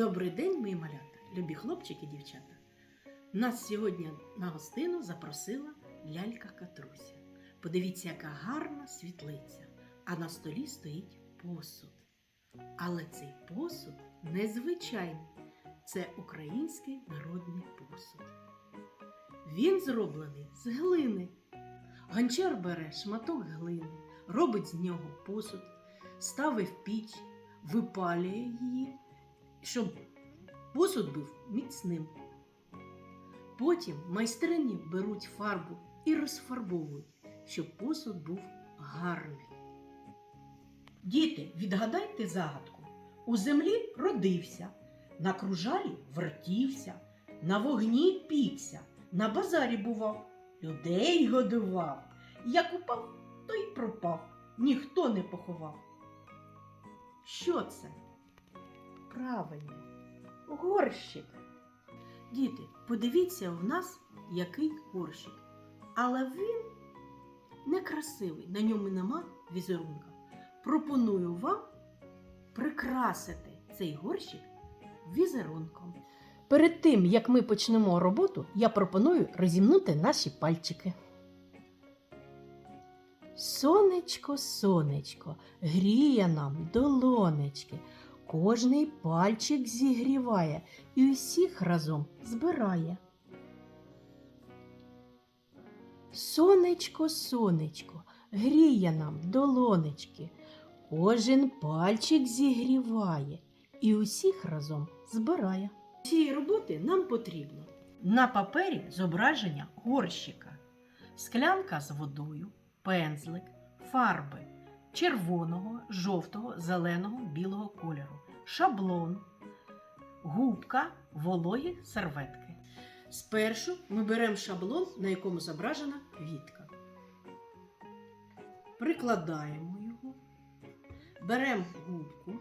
Добрий день, мої малята, любі хлопчики і дівчата. Нас сьогодні на гостину запросила лялька Катруся. Подивіться, яка гарна світлиця, а на столі стоїть посуд. Але цей посуд незвичайний. Це український народний посуд. Він зроблений з глини. Гончар бере шматок глини, робить з нього посуд, ставить в піч, випалює її, щоб посуд був міцним. Потім майстрині беруть фарбу і розфарбовують, щоб посуд був гарний. Діти, відгадайте загадку. У землі родився, на кружалі вертівся, на вогні пікся, на базарі бував, людей годував. Як упав, то й пропав, ніхто не поховав. Що це? Правильно, горщик. Діти, подивіться в нас, який горщик. Але він некрасивий, на ньому нема візерунка. Пропоную вам прикрасити цей горщик візерунком. Перед тим, як ми почнемо роботу, я пропоную розімнути наші пальчики. Сонечко, сонечко, гріє нам долонечки. Кожний пальчик зігріває і усіх разом збирає. Сонечко, сонечко, гріє нам долонечки. Кожен пальчик зігріває і усіх разом збирає. Цієї роботи нам потрібно на папері зображення горщика, склянка з водою, пензлик, фарби червоного, жовтого, зеленого, білого кольору, шаблон, губка, вологі серветки. Спершу ми беремо шаблон, на якому зображена квітка. Прикладаємо його, беремо губку,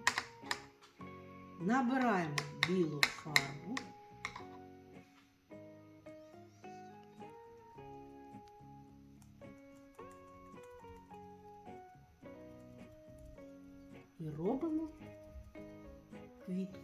набираємо білу фарбу. І робимо квітку.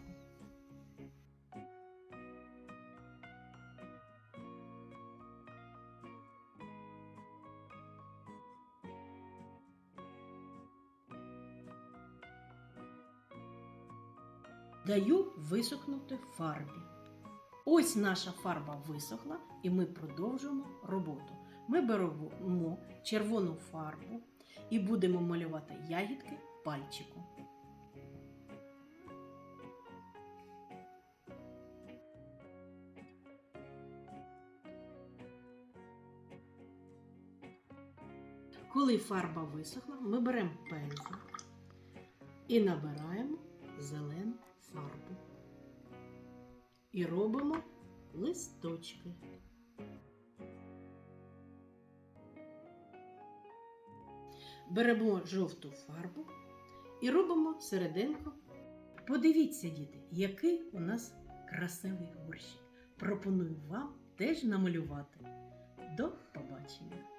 Даю висохнути фарбі. Ось наша фарба висохла, і ми продовжуємо роботу. Ми беремо червону фарбу і будемо малювати ягідки пальчиком. Коли фарба висохла, ми беремо пензлик і набираємо зелену фарбу. І робимо листочки. Беремо жовту фарбу і робимо серединку. Подивіться, діти, який у нас красивий горщик. Пропоную вам теж намалювати. До побачення!